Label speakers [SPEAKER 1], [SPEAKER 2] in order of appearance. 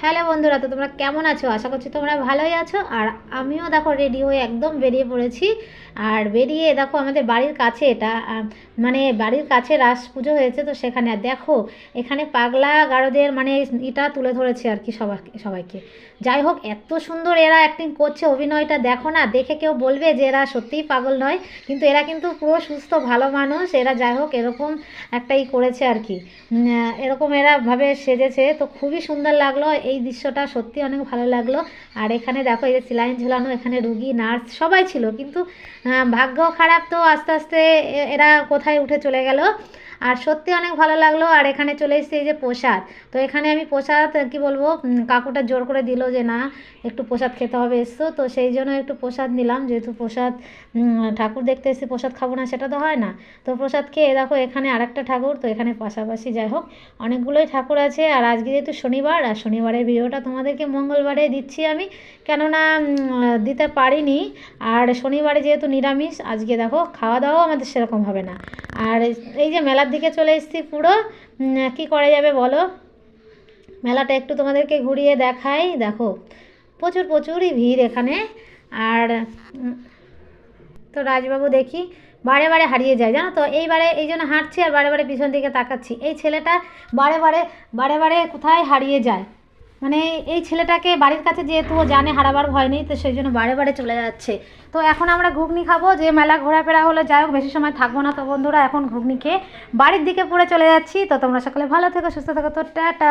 [SPEAKER 1] Hello বন্ধুরা, তো তোমরা কেমন আছো? আশা করছি তোমরা ভালোই আছো। আর আমিও দেখো রেডি হয়ে একদম বেরিয়ে পড়েছি। আর বেরিয়ে দেখো আমাদের বাড়ির কাছে এটা মানে বাড়ির কাছে রাস পুজো হয়েছে তো সেখানে। আর দেখো, এখানে পাগলা গারদের মানে এটা তুলে ধরেছে আর কি সবাইকে সবাইকে। যাই হোক, এত সুন্দর এরা অ্যাক্টিং করছে, অভিনয়টা দেখো না, দেখে কেউ বলবে যে এরা সত্যিই পাগল নয়। কিন্তু এরা কিন্তু পুরো সুস্থ, ভালো মানুষ। এরা যাই হোক, এরকম একটাই করেছে আর কি। এরকম এরা ভাবে সেজেছে। তো খুবই সুন্দর লাগল। এই দৃশ্যটা সত্যি অনেক ভালো লাগল। আর এখানে দেখো, এই যে সিলাইন ঝোলানো, এখানে রুগী, নার্স সবাই ছিল। কিন্তু ভাগ্য খারাপ তো আস্তে আস্তে এরা কোথায় উঠে চলে গেল। আর সত্যি অনেক ভালো লাগল। আর এখানে চলে এসেছি এই যে প্রসাদ। তো এখানে আমি প্রসাদ, কি বলব কাকুটা জোর করে দিল যে, না, একটু প্রসাদ খেতে হবে, এসছো। তো সেই জন্য একটু প্রসাদ নিলাম। যেহেতু প্রসাদ ঠাকুর দেখতে এসেছি, প্রসাদ খাব না, সেটা তো হয় না। তো প্রসাদ খেয়ে দেখো, এখানে আরেকটা ঠাকুর। তো এখানে পাশাপাশি যাই হোক, অনেকগুলোই ঠাকুর আছে। আর আজকে যেহেতু শনিবার, আর শনিবারের ভিডিওটা তোমাদেরকে মঙ্গলবারে দিচ্ছি আমি। কেননা দিতে পারিনি। আর শনিবারে যেহেতু নিরামিষ, আজকে দেখো খাওয়া দাওয়াও আমাদের সেরকম হবে না। আর এই যে মেলার দিকে চলে এসেছি পুরো। কি করা যাবে বলো? মেলাটা একটু তোমাদেরকে ঘুরিয়ে দেখাই। দেখো, প্রচুর প্রচুরই ভিড় এখানে। আর তো রাজবাবু দেখি, বারে বারে হারিয়ে যায়, জানো তো? এইবারে এই জন্য হাঁটছি আর বারে বারে পিছন দিকে তাকাচ্ছি। এই ছেলেটা বারে বারে বারে বারে কোথায় হারিয়ে যায়? মানে এই ছেলেটাকে বাড়ির কাছে যেহেতু ও জানে হারাবার ভয় নেই, তো সেই জন্য বারে বারে চলে যাচ্ছে। তো এখন আমরা ঘুগনি খাব, যে মেলা ঘোরাফেরা হলো, যাই হোক, বেশি সময় থাকব না তো বন্ধুরা, এখন ঘুগনি খেয়ে বাড়ির দিকে পড়ে চলে যাচ্ছি। তো তোমরা সকলে ভালো থেকো, সুস্থ থেকো, তো টাটা